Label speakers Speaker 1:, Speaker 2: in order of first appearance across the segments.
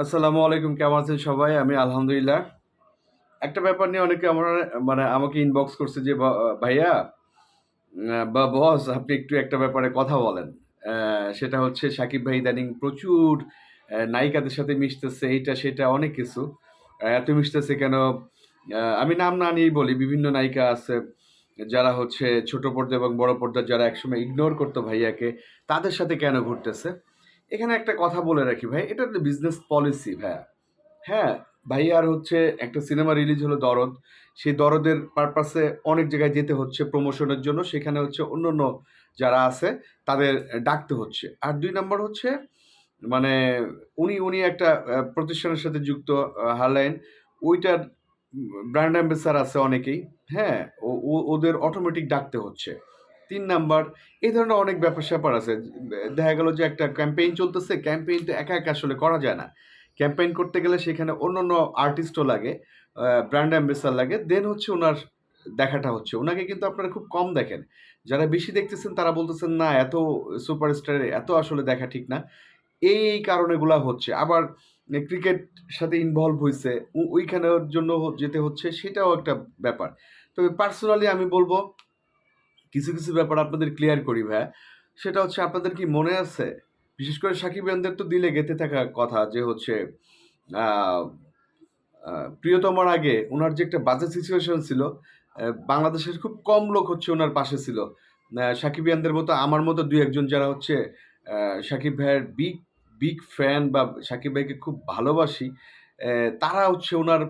Speaker 1: আসসালামু আলাইকুম, কেমন আছেন সবাই? আমি আলহামদুলিল্লাহ। একটা ব্যাপার নিয়ে অনেকে আমার মানে আমাকে ইনবক্স করছে যে ভাইয়া বা বস আপনি একটু একটা ব্যাপারে কথা বলেন। সেটা হচ্ছে সাকিব ভাই ইদানিং প্রচুর নায়িকাদের সাথে মিশতেছে, এইটা, সেটা, অনেক কিছু। এত মিশতেছে কেন? আমি নাম না নিয়েই বলি, বিভিন্ন নায়িকা আছে, যারা হচ্ছে ছোট পর্দা এবং বড় পর্দা, যারা একসময় ইগনোর করতো ভাইয়াকে, তাদের সাথে কেন ঘুরতেছে? এখানে একটা কথা বলে রাখি ভাই, এটা বিজনেস পলিসি ভাইয়া। হ্যাঁ ভাই আর হচ্ছে একটা সিনেমা রিলিজ হলো দরদ। সেই দরদের পারপাসে অনেক জায়গায় যেতে হচ্ছে প্রমোশনের জন্য, সেখানে হচ্ছে অন্য অন্য যারা আছে, তাদের ডাকতে হচ্ছে। আর দুই নম্বর হচ্ছে মানে উনি উনি একটা প্রতিষ্ঠানের সাথে যুক্ত হারলাইন ওইটার ব্র্যান্ড অ্যাম্বাসার আছে অনেকেই। হ্যাঁ ওদের অটোমেটিক ডাকতে হচ্ছে। তিন নাম্বার, এই ধরনের অনেক ব্যাপার স্যাপার আছে। দেখা গেল যে একটা ক্যাম্পেইন চলতেছে ক্যাম্পেইন তো একা একা আসলে করা যায় না। ক্যাম্পেইন করতে গেলে সেখানে অন্য অন্য আর্টিস্টও লাগে ব্র্যান্ড অ্যাম্বাসার লাগে দেন হচ্ছে ওনার দেখাটা হচ্ছে। ওনাকে কিন্তু আপনারা খুব কম দেখেন। যারা বেশি দেখতেছেন তারা বলতেছেন, না, এত সুপারস্টারে এত আসলে দেখা ঠিক না। এই কারণেগুলা হচ্ছে। আবার ক্রিকেট সাথে ইনভলভ হয়েছে ওইখানের জন্য যেতে হচ্ছে, সেটাও একটা ব্যাপার। তবে পার্সোনালি আমি বলব কিছু কিছু ব্যাপার আপনাদের ক্লিয়ার করি, ভাইয়া। সেটা হচ্ছে আপনাদের কি মনে আছে? বিশেষ করে সাকিব খানদের তো দিলে গেতে থাকা কথা যে হচ্ছে প্রিয়তমার আগে ওনার যে একটা বাজে সিচুয়েশন ছিল বাংলাদেশের খুব কম লোক হচ্ছে ওনার পাশে ছিল। সাকিব ইয়ানদের মতো আমার মতো দুই একজন যারা হচ্ছে সাকিব ভাইয়ের বিগ বিগ ফ্যান বা সাকিব ভাইকে খুব ভালোবাসি তারা হচ্ছে ওনার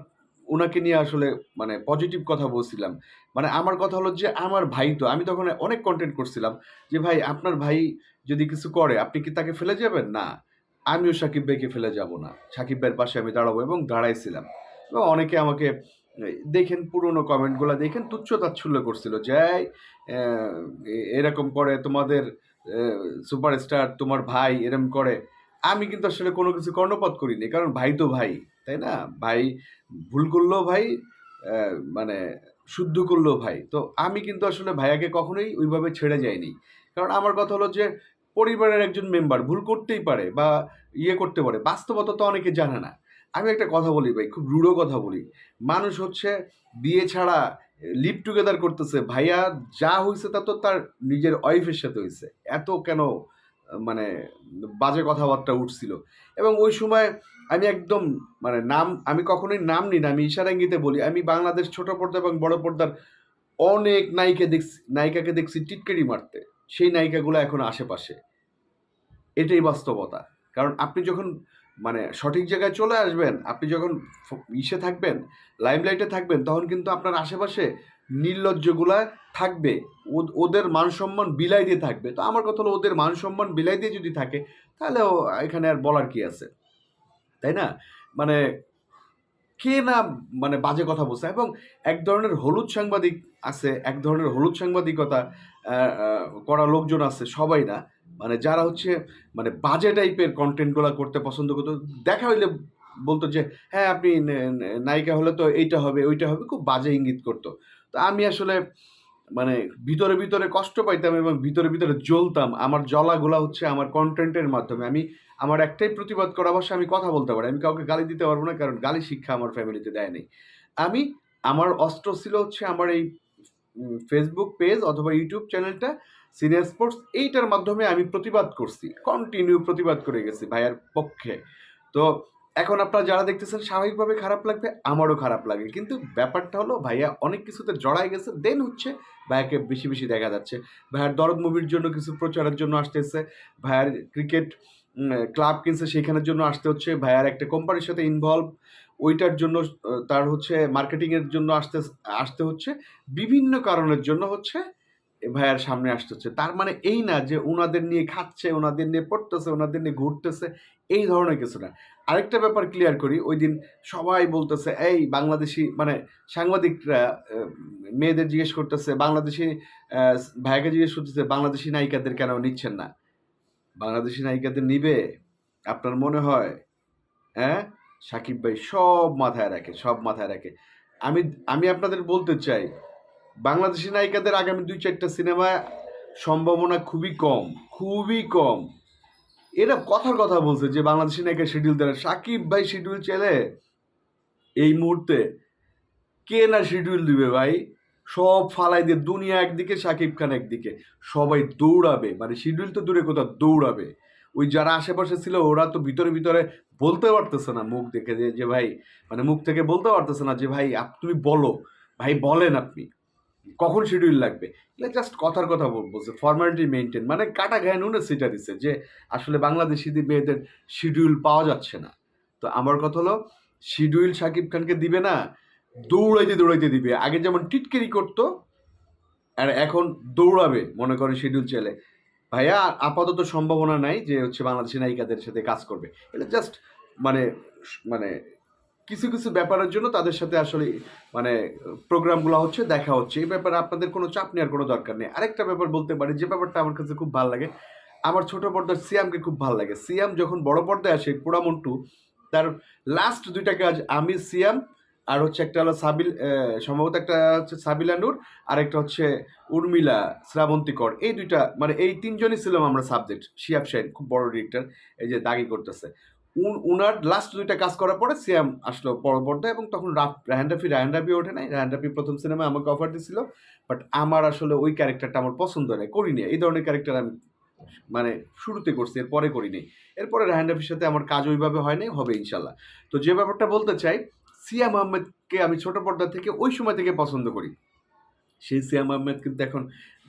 Speaker 1: ওনাকে নিয়ে আসলে মানে পজিটিভ কথা বলছিলাম। মানে আমার কথা হলো যে আমার ভাই তো আমি তখন অনেক কন্টেন্ট করছিলাম যে ভাই আপনার ভাই যদি কিছু করে আপনি কি তাকে ফেলে যাবেন? না আমিও সাকিব ভাইকে ফেলে যাব না। সাকিব ভাইয়ের পাশে আমি দাঁড়াবো এবং দাঁড়াইছিলাম। এবং অনেকে আমাকে দেখেন পুরনো কমেন্টগুলো দেখেন তুচ্ছ তাচ্ছল্য করছিল যে "এই, আহ, এ- এরকম করে তোমাদের সুপারস্টার তোমার ভাই এরকম করে আমি কিন্তু আসলে কোনো কিছু কর্ণপাত করিনি, কারণ ভাই তো ভাই, তাই না? ভাই ভুল করলেও ভাই মানে শুদ্ধ করলেও ভাই। তো আমি কিন্তু আসলে ভাইয়াকে কখনোই ওইভাবে ছেড়ে যাইনি। কারণ আমার কথা হলো যে, পরিবারের একজন মেম্বার ভুল করতেই পারে বা ইয়ে করতে পারে, বাস্তবতা তো অনেকে জানে না। আমি একটা কথা বলি ভাই, খুব রূঢ় কথা বলি। মানুষ হচ্ছে বিয়ে ছাড়া লিভ টুগেদার করতেছে, ভাইয়া যা হয়েছে তা তো তার নিজের ওয়াইফের সাথে হয়েছে এত কেন মানে বাজে কথাবার্তা উঠছিল। এবং ওই সময় আমি একদম মানে নাম, আমি কখনোই নাম নিই না, আমি ইশারাঙ্গিতে বলি, আমি বাংলাদেশ ছোট পর্দা এবং বড় পর্দার অনেক নায়িকা দেখছি, নায়িকাকে দেখছি টিটকারি মারতে। সেই নায়িকাগুলো এখন আশেপাশে। এটাই বাস্তবতা। কারণ আপনি যখন মানে সঠিক জায়গায় চলে আসবেন, আপনি যখন ইসে থাকবেন, লাইমলাইটে থাকবেন, তখন কিন্তু আপনার আশেপাশে নির্লজ্জগুলা থাকবে। ওদের মান সম্মান বিলাই দিয়ে থাকবে। তো আমার কথা হলো ওদের মান সম্মান বিলাই দিয়ে যদি থাকে, তাহলে এখানে আর বলার কি আছে? তাই না? মানে কে না মানে বাজে কথা বলছে? এবং এক ধরনের হলুদ সাংবাদিক আছে, এক ধরনের হলুদ সাংবাদিকতা করা লোকজন আছে, সবাই না। মানে যারা হচ্ছে মানে বাজে টাইপের কন্টেন্টগুলো করতে পছন্দ করতো। দেখা হইলে বলতো যে হ্যাঁ আপনি নায়িকা হলে তো এইটা হবে, ওইটা হবে। খুব বাজে ইঙ্গিত করতো। তো আমি আসলে মানে ভিতরে ভিতরে কষ্ট পাইতাম এবং ভিতরে ভিতরে জ্বলতাম। আমার জ্বলাগুলা হচ্ছে আমার কন্টেন্টের মাধ্যমে। আমি, আমার একটাই প্রতিবাদ করা অবশ্য আমি কথা বলতে পারি, আমি কাউকে গালি দিতে পারব না, কারণ গালি শিক্ষা আমার ফ্যামিলিতে দেয় নেই। আমি, আমার অস্ত্র ছিল হচ্ছে আমার এই ফেসবুক পেজ অথবা ইউটিউব চ্যানেলটা সিনিয়র স্পোর্টস এইটার মাধ্যমে আমি প্রতিবাদ করছি কন্টিনিউ প্রতিবাদ করে গেছি ভাইয়ার পক্ষে। তো এখন আপনারা যারা দেখতেছেন, স্বাভাবিকভাবে খারাপ লাগবে, আমারও খারাপ লাগে। কিন্তু ব্যাপারটা হলো, ভাইয়া অনেক কিছুতে জড়াই গেছে দেন হচ্ছে ভাইয়াকে বেশি বেশি দেখা যাচ্ছে। ভাইয়ার দরদ মুভির জন্য কিছু প্রচারের জন্য আসতেছে, ভাইয়ার ক্রিকেট ক্লাব কিনছে সেখানের জন্য আসতে হচ্ছে, ভাইয়ার একটা কোম্পানির সাথে ইনভলভ ওইটার জন্য তার হচ্ছে মার্কেটিংয়ের জন্য আসতে আসতে হচ্ছে। বিভিন্ন কারণের জন্য হচ্ছে ভাইয়ার সামনে আসতে হচ্ছে তার মানে এই না যে ওনাদের নিয়ে খাচ্ছে ওনাদের নিয়ে পড়তেছে ওনাদের নিয়ে ঘুরতেছে, এই ধরনের কিছু না। আরেকটা ব্যাপার ক্লিয়ার করি, ওই দিন সবাই বলতেছে, এই বাংলাদেশি মানে সাংবাদিকরা মেয়েদের জিজ্ঞেস করতেছে, বাংলাদেশি ভাইকে জিজ্ঞেস করতেছে, বাংলাদেশি নায়িকাদের কেন নিচ্ছেন না? বাংলাদেশি নায়িকাদের নিবে, আপনার মনে হয়? হ্যাঁ? সাকিব ভাই, সব মাথায় রাখে, সব মাথায় রাখে। আমি আমি আপনাদের বলতে চাই বাংলাদেশি নায়িকাদের আগামী দুই চারটা সিনেমায় সম্ভাবনা খুবই কম খুবই কম। এরা কথার কথা বলছে যে বাংলাদেশি নায়িকা শিডিউল দেয়। সাকিব ভাই শিডিউল চেলে এই মুহূর্তে কে না শিডিউল দিবে ভাই? সব ফালাই দিয়ে দুনিয়া একদিকে, সাকিব খান একদিকে। সবাই দৌড়াবে মানে শিডিউল তো দূরে কোথাও, দৌড়াবে। ওই যারা আশেপাশে ছিল, ওরা তো ভিতরে ভিতরে বলতে পারতেছে না, মুখ দেখে যে ভাই মানে মুখ থেকে বলতে পারতেছে না যে, ভাই তুমি বলো, ভাই বলেন আপনি। কখন শিডিউল লাগবে? এটা জাস্ট কথার কথা বল- বলছে ফর্মালিটি মেনটেন মানে কাটা গায়ে নুনে সিটা দিচ্ছে যে আসলে বাংলাদেশি মেয়েদের শিডিউল পাওয়া যাচ্ছে না। তো আমার কথা হলো শিডিউল সাকিব খানকে দিবে না, দৌড়াইতে দৌড়াইতে দিবে। আগে যেমন টিটকেরি করতো, আর এখন দৌড়াবে, মনে করে শিডিউল চলে ভাইয়া, আপাতত সম্ভাবনা নাই যে হচ্ছে বাংলাদেশি নায়িকাদের সাথে কাজ করবে। এটা জাস্ট মানে মানে কিছু কিছু ব্যাপারের জন্য তাদের সাথে আসলে মানে প্রোগ্রামগুলো হচ্ছে, দেখা হচ্ছে। এই ব্যাপারে আপনাদের কোনো চাপ নেওয়ার কোনো দরকার নেই। আরেকটা ব্যাপার বলতে পারি, যে ব্যাপারটা আমার কাছে খুব ভালো লাগে। আমার ছোট পর্দার সিয়ামকে খুব ভালো লাগে। সিয়াম যখন বড় পর্দায় আসে, পোড়ামন্টু, তার লাস্ট দুইটা কাজ, আমি, সিয়াম, আর হচ্ছে একটা হলো সাবিল সম্ভবত একটা হচ্ছে সাবিলা নূর, আর একটা হচ্ছে উর্মিলা শ্রাবন্তী কর এই দুইটা মানে এই তিনজনই ছিলাম আমরা সাবজেক্ট শিয়াব শাহিন খুব বড় ডিরেক্টর এই যে দাগি করতেছে। উনার লাস্ট দুইটা কাজ করার পরে সিয়াম আসলো পর্দায় এবং তখন রাহান রাফি রাহান রাফি ওঠে নাই। রাহান রাফি প্রথম সিনেমা আমাকে অফার দিছিল বাট আমার আসলে ওই ক্যারেক্টারটা আমার পছন্দ নয় করিনি। এই ধরনের ক্যারেক্টার আমি মানে শুরুতে করছি, এরপরে করিনি। এরপরে রাহান রাফির সাথে আমার কাজ ওইভাবে হয় নাই, হবে ইনশাল্লাহ তো যে ব্যাপারটা বলতে চাই সিয়াম আহমেদকে আমি ছোট পর্দা থেকে ওই সময় থেকে পছন্দ করি। সেই সিয়াম আহমেদ কিন্তু এখন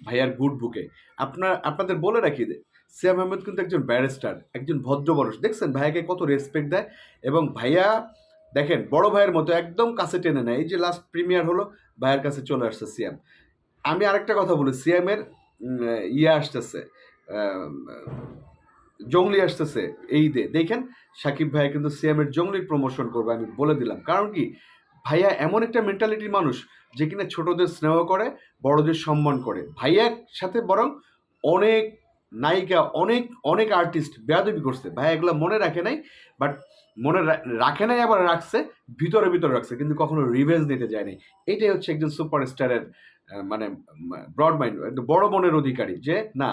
Speaker 1: ভাইয়ার গুড বুকে। আপনার, আপনাদের বলে রাখি যে, সিয়াম আহমেদ কিন্তু একজন ব্যারিস্টার, একজন ভদ্র মানুষ। দেখছেন, ভাইয়াকে কত রেসপেক্ট দেয় এবং ভাইয়া, দেখেন, বড় ভাইয়ের মতো একদম কাছে টেনে নেয়। এই যে লাস্ট প্রিমিয়ার হলো, ভাইয়ের কাছে চলে আসছে সিয়াম। আমি আরেকটা কথা বলি, সিয়ামের ইয়ে আসতেছে জঙ্গলি আসতেছে এই ঈদে দেখেন, সাকিব ভাইয়া কিন্তু সিএমের জঙ্গলির প্রমোশন করবে, আমি বলে দিলাম। কারণ কি? ভাইয়া এমন একটা মেন্টালিটির মানুষ যে কিনা ছোটদের স্নেহ করে, বড়দের সম্মান করে। ভাইয়ার সাথে বরং অনেক নায়িকা, অনেক অনেক আর্টিস্ট বেয়াদবি করছে। ভাইয়া এগুলো মনে রাখে নাই বাট মনে রাখে নাই আবার রাখছে, ভিতরে ভিতরে রাখছে, কিন্তু কখনো রিভেঞ্জ নিতে যায়নি এটাই হচ্ছে একজন সুপারস্টারের মানে ব্রড মাইন্ড বড় মনের অধিকারী যে, না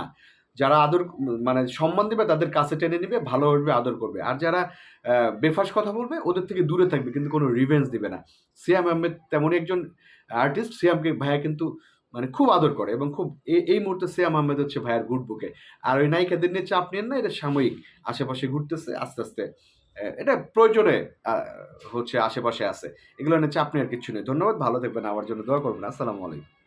Speaker 1: যারা আদর মানে সম্মান দিবে তাদের কাছে টেনে নিবে, ভালোভাবে আদর করবে। আর যারা বেফাস কথা বলবে, ওদের থেকে দূরে থাকবে, কিন্তু কোনো রিভেঞ্জ দিবে না। সিয়াম আহমেদ তেমনই একজন আর্টিস্ট সিয়ামকে ভাইয়া কিন্তু মানে খুব আদর করে এবং খুব এই মুহূর্তে সিয়াম আহমেদ হচ্ছে ভাইয়ার গুড বুকে আর ওই নায়িকাদের নিয়ে চাপ নেন না, এটা সাময়িক আশেপাশে ঘুরতেছে, আস্তে আস্তে এটা প্রয়োজনে হচ্ছে আশেপাশে আছে। এগুলো নিয়ে চাপ নেওয়ার কিছু নেই। ধন্যবাদ, ভালো থাকবেন, আমার জন্য দোয়া করবেন। আসসালামু আলাইকুম।